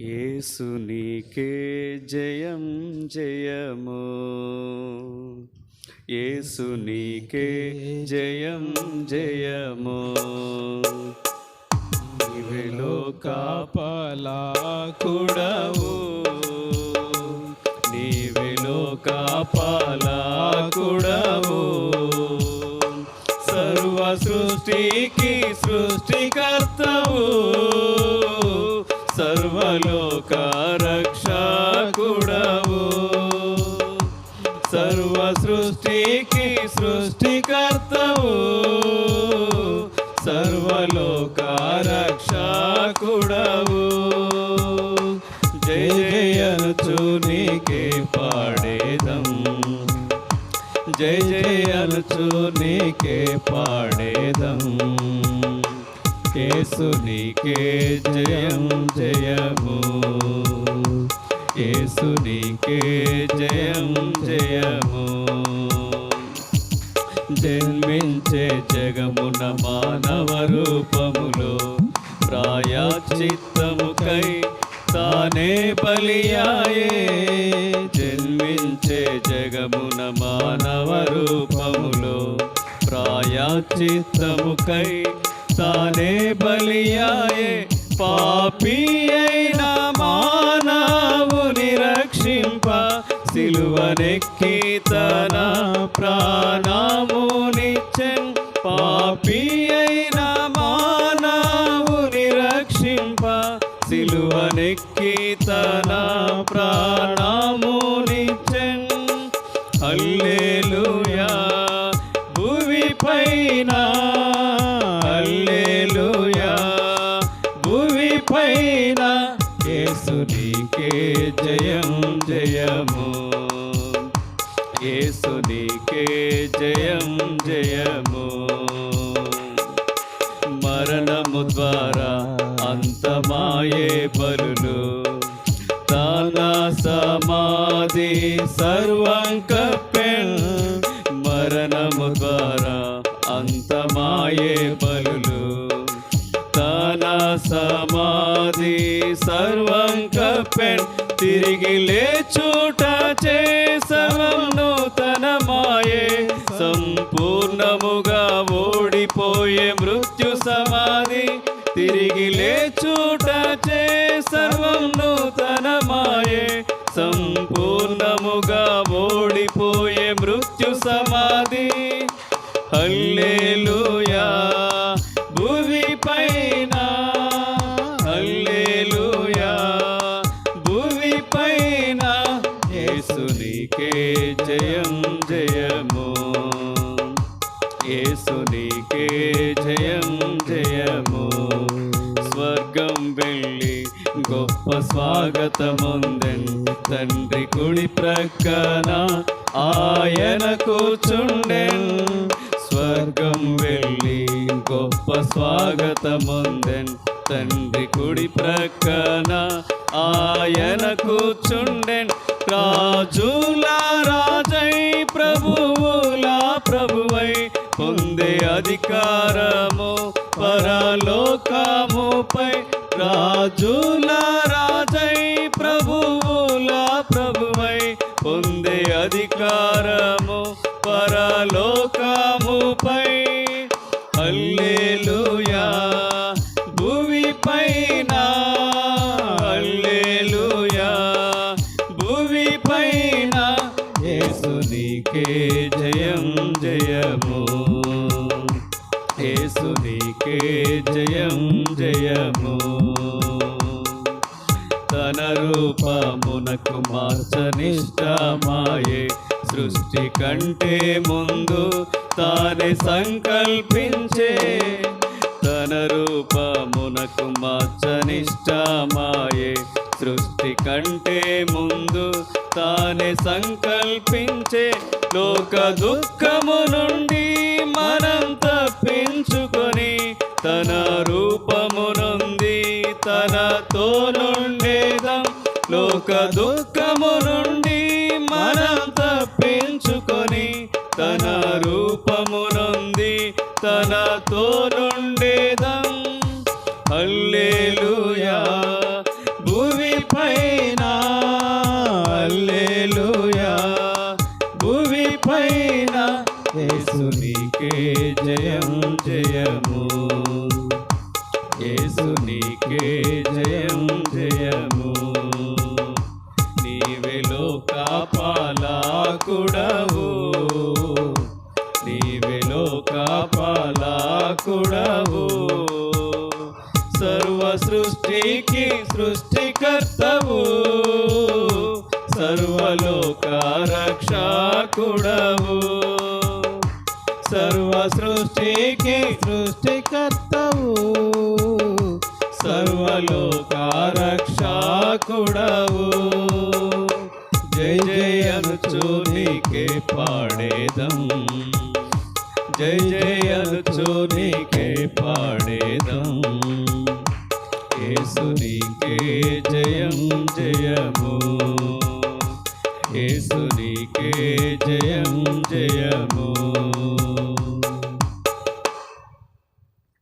యేసునికే జయం జయము. యేసునికే జయం జయము. నీవెలో కాపలాకుడవు నీవెలో కాపలాకుడవు సర్వ సృష్టికి సృష్టికర్తవు. సర్వ సృష్టికి సృష్టికర్తవు. సర్వలోక రక్షకుడవు. జయ జయనుచు నీకే పాడేదం. జయ జయనుచు నీకే పాడేదం. కేసునికే జయం జయము. కేసునికే జయం జయము. జన్మించే జగమున మానవ రూపములో ప్రాయచిత్తముకై తానే బలియాయే. జన్మించే జగమున మానవ రూపములో ప్రాయచిత్తముకై తానే బలియాయే. పాపి అయినా సిలువనెక్కి తన ప్రాణమునిచ్చెన్ పాపి అయిన మానవుని రక్షింప. సిలువనెక్కి తన ప్రాణమునిచ్చెన్. హల్లెలూయా భువి పైన. అల్లేలుయా భువి పైన. యేసునికే జయం. జయం జయము. మరణము ద్వారా అంతమాయే బలులు దానా సమాధి సర్వం కప్పెన్. మరణము ద్వారా అంతమాయే బలులు దానా సమాధి సర్వం కప్పెన్. తిరిగి లేచూట చేసవం నూతనమాయే పోయే మృత్యు సమాధి. తిరిగి లేచూట చే సర్వం నూతనమాయే సంపూర్ణముగా ఓడిపోయే మృత్యు సమాధి. హల్లెలూయా భూమి పైన. హల్లెలూయా భూమి పైన. యేసునికే జయం జయము. యేసునికే జయం జయము. స్వర్గం వెళ్ళి గొప్ప స్వాగతముందెన్. తండ్రి కుడి ప్రక్కన ఆయన కూర్చుండెన్. స్వర్గం వెళ్ళి గొప్ప స్వాగతముందన్. తండ్రి కుడి ప్రక్కన ఆయన కూర్చుండెన్. రాజుల రాజై ప్రభువులా ప్రభువై పొందే అధికారము పరలోకముపై. రాజుల రాజై ప్రభువుల ప్రభువై. పొందే అధికారము పరలోకముపై. అల్లేలుయా భూమి పైన. అల్లేలుయా భూమి పైన. యేసునికే జయం జయము. యేసునికే జయం జయము. తన రూపమునకు మార్చనిష్టమాయే సృష్టి కంటే ముందు తానే సంకల్పించే. తన రూపమునకు మార్చనిష్టమాయే సృష్టి కంటే ముందు తానే సంకల్పించే లోక దుఃఖము నుండి మనం తప్పించుకొని తన రూపము నుండి తనతో నుండేదం లోక దుఃఖ నీకే జయం జయము. యేసు నీకే జయం జయము. నీవెలో కాపాలాకుడవు నీవెలో కాపాలాకుడవు సర్వ సృష్టికి సృష్టికర్తవు. సర్వలోక రక్షకుడవు. సర్వ సృష్టికి సృష్టికర్తవు సర్వలోక రక్షకుడవు జయ జయ అనుచు నీకే పాడేదం జయ జయ అనుచు నీకే పాడేదం యేసు నీకే జయం జయము